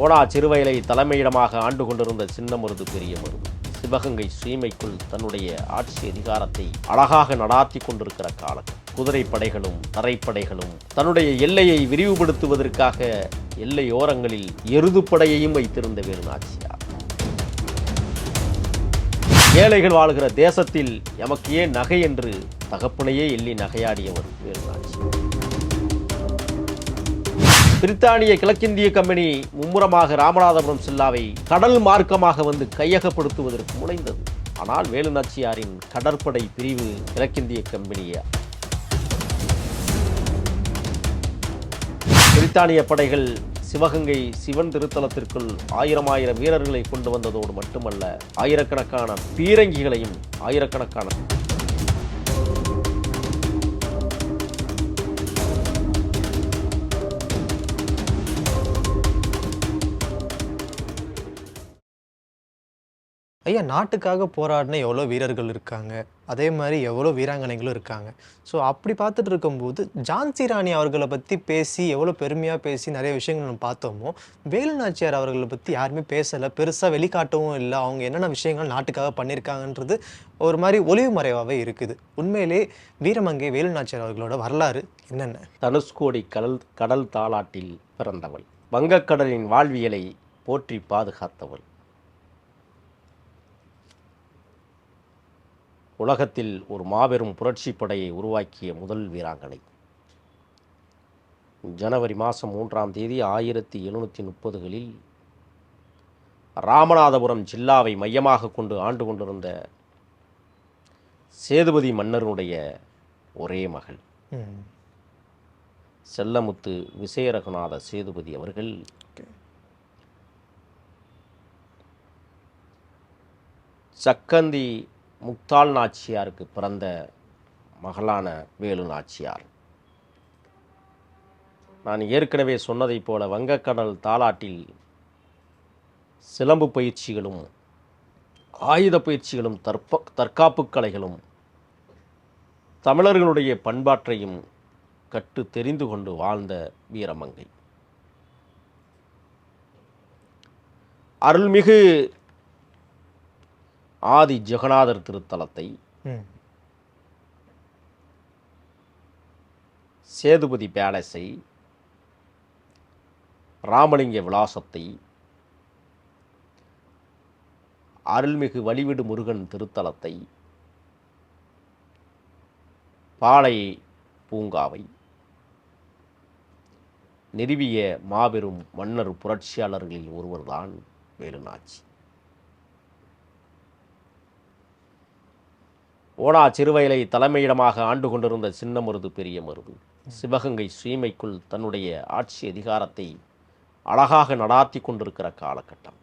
ஓடா சிறுவயலை தலைமையிடமாக ஆண்டு கொண்டிருந்த சின்ன மருது பெரிய மருது சிவகங்கை சீமைக்குள் தன்னுடைய ஆட்சி அதிகாரத்தை அழகாக நடாத்தி கொண்டிருக்கிற காலம் குதிரை படைகளும் தரைப்படைகளும் தன்னுடைய எல்லையை விரிவுபடுத்துவதற்காக எல்லையோரங்களில் எருதுப்படையையும் வைத்திருந்த வேறு நாச்சியார். ஏழைகள் வாழ்கிற தேசத்தில் எமக்கு ஏன் நகை என்று தகப்பனையே எள்ளி நகையாடியவர் வேறு நாச்சியார். பிரித்தானிய கிழக்கிந்திய கம்பெனி மும்முரமாக ராமநாதபுரம் சில்லாவை கடல் மார்க்கமாக வந்து கையகப்படுத்துவதற்கு முனைந்தது. ஆனால் வேலுநாச்சியாரின் கடற்படை பிரிவு கிழக்கிந்திய கம்பெனியை பிரித்தானிய படைகள் சிவகங்கை சிவன் திருத்தலத்திற்குள் ஆயிரம் ஆயிரம் வீரர்களை கொண்டு வந்ததோடு மட்டுமல்ல ஆயிரக்கணக்கான பீரங்கிகளையும் ஆயிரக்கணக்கான ஐயா நாட்டுக்காக போராடின எவ்வளோ வீரர்கள் இருக்காங்க? அதே மாதிரி எவ்வளோ வீராங்கனைகளும் இருக்காங்க. ஸோ அப்படி பார்த்துட்டு இருக்கும்போது ஜான்சி ராணி அவர்களை பற்றி பேசி எவ்வளோ பெருமையாக பேசி நிறைய விஷயங்கள் நம்ம பார்த்தோமோ வேலு நாச்சியார் அவர்களை பற்றி யாருமே பேசலை. பெருசாக வெளிக்காட்டவும் இல்லை. அவங்க என்னென்ன விஷயங்கள் நாட்டுக்காக பண்ணியிருக்காங்கன்றது ஒரு மாதிரி ஒளிவு மறைவாகவே இருக்குது. உண்மையிலே வீரமங்கை வேலு நாச்சியார் அவர்களோட வரலாறு என்னென்ன? தனுஷ்கோடி கடல் கடல் தாளாட்டில் பிறந்தவள். வங்கக்கடலின் வாழ்வியலை போற்றி பாதுகாத்தவள். உலகத்தில் ஒரு மாபெரும் புரட்சி படையை உருவாக்கிய முதல் வீராங்கனை. ஜனவரி மாதம் மூன்றாம் தேதி ஆயிரத்தி எழுநூற்றி முப்பதுகளில் ராமநாதபுரம் ஜில்லாவை மையமாக கொண்டு ஆண்டு கொண்டிருந்த சேதுபதி மன்னருடைய ஒரே மகள். செல்லமுத்து விசயரகுநாத சேதுபதி அவர்கள் சக்கந்தி முக்தாள் நாச்சியாருக்கு பிறந்த மகளான வேலு நாச்சியார். நான் ஏற்கனவே சொன்னதைப் போல வங்கக்கடல் தாலாட்டில் சிலம்பு பயிற்சிகளும் ஆயுத பயிற்சிகளும் தற்ப தற்காப்பு கலைகளும் தமிழர்களுடைய பண்பாற்றையும் கட்டு தெரிந்து கொண்டு வாழ்ந்த வீரமங்கை. அருள்மிகு ஆதி ஜெகநாதர் திருத்தலத்தை சேதுபதி பேலஸை ராமலிங்க விலாசத்தை அருள்மிகு வழிவிடு முருகன் திருத்தலத்தை பாளை பூங்காவை நிறுவிய மாபெரும் மன்னர் புரட்சியாளர்களில் ஒருவர்தான் வேலுநாச்சி. ஓடா சிறுவயலை தலைமையிடமாக ஆண்டு கொண்டிருந்த சின்னமருது பெரிய மருது சிவகங்கை சீமைக்குள் தன்னுடைய ஆட்சி அதிகாரத்தை அழகாக நடாத்தி கொண்டிருக்கிற காலகட்டம்.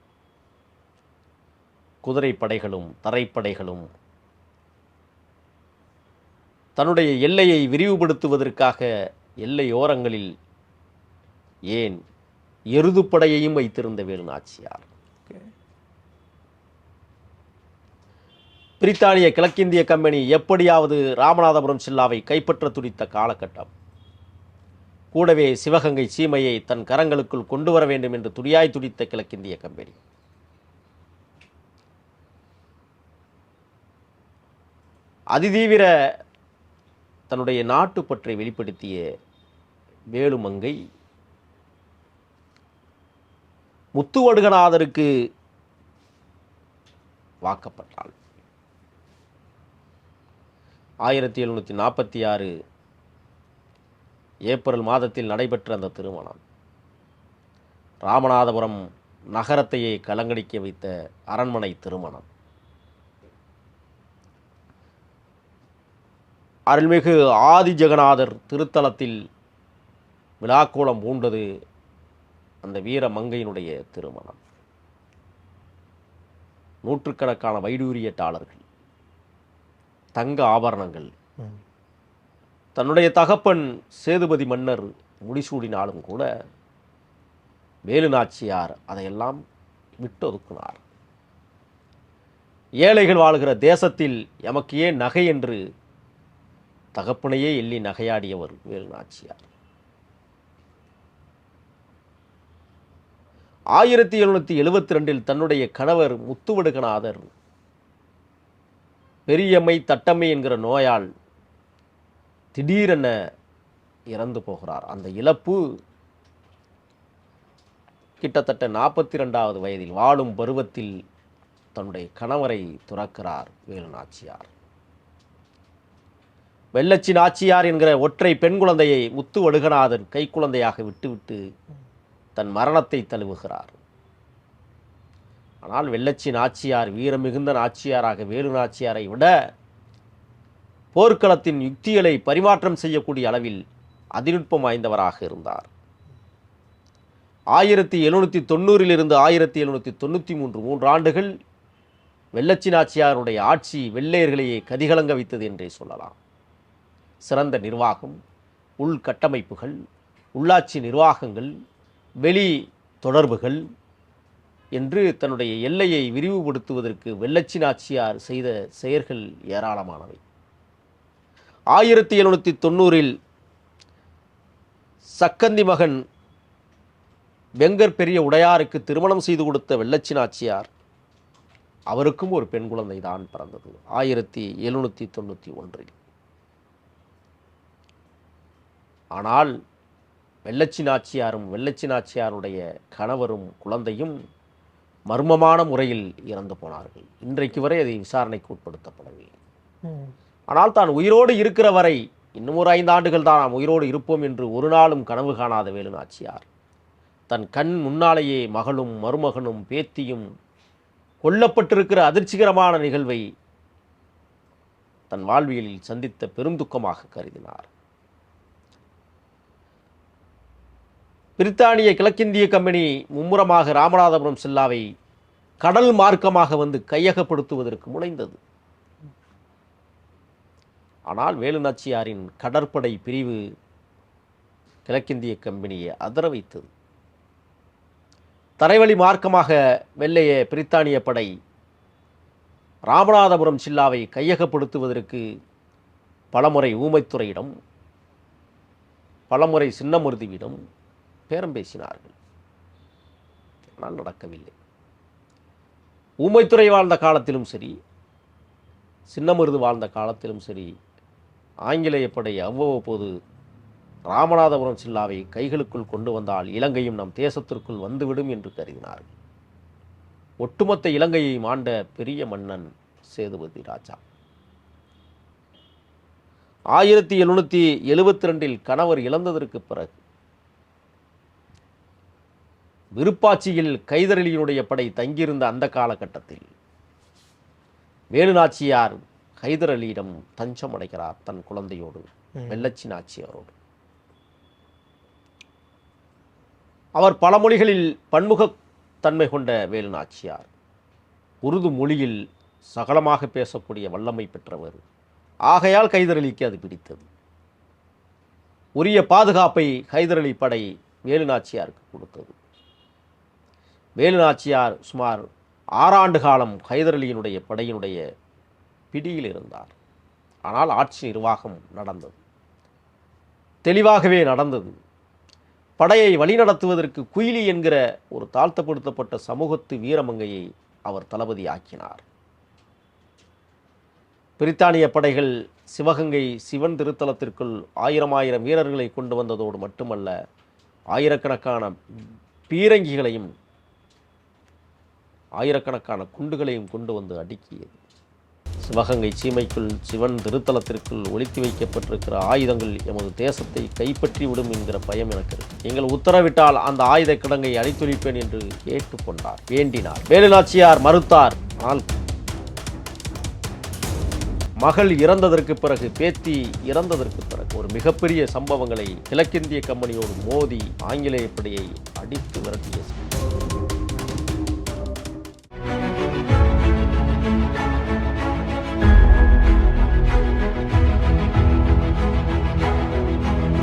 குதிரை படைகளும் தரைப்படைகளும் தன்னுடைய எல்லையை விரிவுபடுத்துவதற்காக எல்லையோரங்களில் ஏன் எருதுப்படையையும் வைத்திருந்த வேலு நாச்சியார் பிரித்தானிய கிழக்கிந்திய கம்பெனி எப்படியாவது ராமநாதபுரம் சில்லாவை கைப்பற்ற துடித்த காலகட்டம். கூடவே சிவகங்கை சீமையை தன் கரங்களுக்குள் கொண்டு வர வேண்டும் என்று துடியாய் துடித்த கிழக்கிந்திய கம்பெனி. அதிதீவிர தன்னுடைய நாட்டுப்பற்றை வெளிப்படுத்திய வேலுமங்கை முத்துவடுகநாதருக்கு வாக்கப்பட்டாள். ஆயிரத்தி எழுநூற்றி நாற்பத்தி ஆறு ஏப்ரல் மாதத்தில் நடைபெற்ற அந்த திருமணம். ராமநாதபுரம் நகரத்தையே கலங்கடிக்க வைத்த அரண்மனை திருமணம். அருள்மிகு ஆதி ஜெகநாதர் திருத்தலத்தில் விழாக்கோலம் பூண்டது அந்த வீர மங்கையினுடைய திருமணம். நூற்றுக்கணக்கான வைடூரியட்டாளர்கள் தங்க ஆபரணங்கள். தன்னுடைய தகப்பன் சேதுபதி மன்னர் முடிசூடினாலும் கூட வேலு நாச்சியார் அதையெல்லாம் விட்டொதுக்கினார். ஏழைகள் வாழ்கிற தேசத்தில் எமக்கு ஏன் நகை என்று தகப்பனையே எள்ளி நகையாடியவர் வேலு நாச்சியார். ஆயிரத்தி எழுநூற்றி எழுபத்தி ரெண்டில் தன்னுடைய கணவர் முத்துவடுகநாதர் பெரியம்மை தட்டம்மை என்கிற நோயால் திடீரென இறந்து போகிறார். அந்த இழப்பு கிட்டத்தட்ட நாற்பத்தி ரெண்டாவது வயதில் வாழும் பருவத்தில் தன்னுடைய கணவரை துறக்கிறார் வேலு நாச்சியார். வெள்ளச்சி நாச்சியார் என்கிற ஒற்றை பெண் குழந்தையை முத்து வடுகநாதன் கைக்குழந்தையாக விட்டுவிட்டு தன் மரணத்தை தழுவுகிறார். ஆனால் வெள்ளச்சி நாச்சியார் வீரமிகுந்த நாச்சியாராக வேலு நாச்சியாரை விட போர்க்களத்தின் யுக்திகளை பரிமாற்றம் செய்யக்கூடிய அளவில் அதிநுட்பம் வாய்ந்தவராக இருந்தார். ஆயிரத்தி எழுநூற்றி தொண்ணூறிலிருந்து ஆயிரத்தி எழுநூற்றி தொண்ணூற்றி மூன்று மூன்று ஆண்டுகள் வெள்ளச்சி நாச்சியாருடைய ஆட்சி வெள்ளையர்களையே கதிகலங்க வைத்தது என்றே சொல்லலாம். சிறந்த நிர்வாகம் உள்கட்டமைப்புகள் உள்ளாட்சி நிர்வாகங்கள் வெளி தொடர்புகள் என்று தன்னுடைய எல்லையை விரிவுபடுத்துவதற்கு வெள்ளச்சி நாச்சியார் செய்த செயல்கள் ஏராளமானவை. ஆயிரத்தி எழுநூற்றி தொண்ணூறில் சக்கந்தி மகன் வெங்கர் பெரிய உடையாருக்கு திருமணம் செய்து கொடுத்த வெள்ளச்சி நாச்சியார் அவருக்கும் ஒரு பெண் குழந்தை தான் பிறந்தது. ஆயிரத்தி எழுநூற்றி தொண்ணூற்றி ஒன்றில். ஆனால் வெள்ளச்சி நாச்சியாரும் வெள்ளச்சி நாச்சியாருடைய கணவரும் குழந்தையும் மர்மமான முறையில் இறந்து போனார்கள். இன்றைக்கு வரை அதை விசாரணைக்கு உட்படுத்தப்படவில்லை ஆனால் தான் உயிரோடு இருக்கிற வரை இன்னும் ஒரு ஐந்து ஆண்டுகள் தான் நாம் உயிரோடு இருப்போம் என்று ஒரு நாளும் கனவு காணாத வேலு நாச்சியார். தன் கண் முன்னாலேயே மகளும் மருமகனும் பேத்தியும் கொல்லப்பட்டிருக்கிற அதிர்ச்சிகரமான நிகழ்வை தன் வாழ்வியலில் சந்தித்த பெருந்துக்கமாக கருதினார். பிரித்தானிய கிழக்கிந்திய கம்பெனி மும்முரமாக ராமநாதபுரம் சில்லாவை கடல் மார்க்கமாக வந்து கையகப்படுத்துவதற்கு முனைந்தது. ஆனால் வேலுநாச்சியாரின் கடற்படை பிரிவு கிழக்கிந்திய கம்பெனியை அதர வைத்தது. தரைவழி மார்க்கமாக வெள்ளைய பிரித்தானிய படை ராமநாதபுரம் சில்லாவை கையகப்படுத்துவதற்கு பலமுறை ஊமைத்துறையிடம் பலமுறை சின்னமுருதிவிடம் பேரம் பேசினார்கள். ஆனால் நடக்கவில்லை. ஊமைத்துறை வாழ்ந்த காலத்திலும் சரி சின்னமருது வாழ்ந்த காலத்திலும் சரி ஆங்கிலேய படை அவ்வப்போது ராமநாதபுரம் சில்லாவை கைகளுக்குள் கொண்டு வந்தால் இலங்கையும் நம் தேசத்திற்குள் வந்துவிடும் என்று கருதினார்கள். ஒட்டுமொத்த இலங்கையை மாண்ட பெரிய மன்னன் சேதுபதி ராஜா. ஆயிரத்தி எழுநூற்றி எழுபத்தி ரெண்டில் கணவர் இழந்ததற்கு பிறகு விருப்பாட்சியில் கைதரளியினுடைய படை தங்கியிருந்த அந்த காலகட்டத்தில் வேலுநாச்சியார் ஹைதர் அலியிடம் தஞ்சம் அடைகிறார் தன் குழந்தையோடு வெள்ளச்சி நாச்சியாரோடு அவர் பல மொழிகளில் பன்முகத் தன்மை கொண்ட வேலு நாச்சியார் உருது மொழியில் சகலமாக பேசக்கூடிய வல்லமை பெற்றவர். ஆகையால் ஹைதர் அலிக்கு அது பிடித்தது. உரிய பாதுகாப்பை ஹைதர் அலி படை வேலு நாச்சியாருக்கு கொடுத்தது. வேலு நாச்சியார் சுமார் ஆறாண்டு காலம் ஹைதர் அலியினுடைய படையினுடைய பிடியில் இருந்தார். ஆனால் ஆட்சி நிர்வாகம் நடந்தது. தெளிவாகவே நடந்தது. படையை வழிநடத்துவதற்கு குயிலி என்கிற ஒரு தாழ்த்தப்படுத்தப்பட்ட சமூகத்து வீரமங்கையை அவர் தளபதி ஆக்கினார் பிரித்தானிய படைகள் சிவகங்கை சிவன் திருத்தலத்திற்குள் ஆயிரம் ஆயிரம் வீரர்களை கொண்டு வந்ததோடு மட்டுமல்ல ஆயிரக்கணக்கான பீரங்கிகளையும் ஆயிரக்கணக்கான குண்டுகளையும் கொண்டு வந்து அடுக்கியது. சிவகங்கை சீமைக்குள் சிவன் திருத்தலத்திற்குள் ஒளித்து வைக்கப்பட்டிருக்கிற ஆயுதங்கள் எமது தேசத்தை கைப்பற்றி விடும் என்கிற பயம் எனக்கு இருக்கு. நீங்கள் உத்தரவிட்டால் அந்த ஆயுத கிடங்கை அழித்தொழிப்பேன் என்று கேட்டுக்கொண்டார். வேண்டினார். வேலுநாச்சியார் மறுத்தார். ஆனால் மகள் இறந்ததற்கு பிறகு பேத்தி இறந்ததற்கு பிறகு ஒரு மிகப்பெரிய சம்பவங்களை கிழக்கிந்திய கம்பெனியோடு மோதி ஆங்கிலேய படையை அடித்து விரட்டிய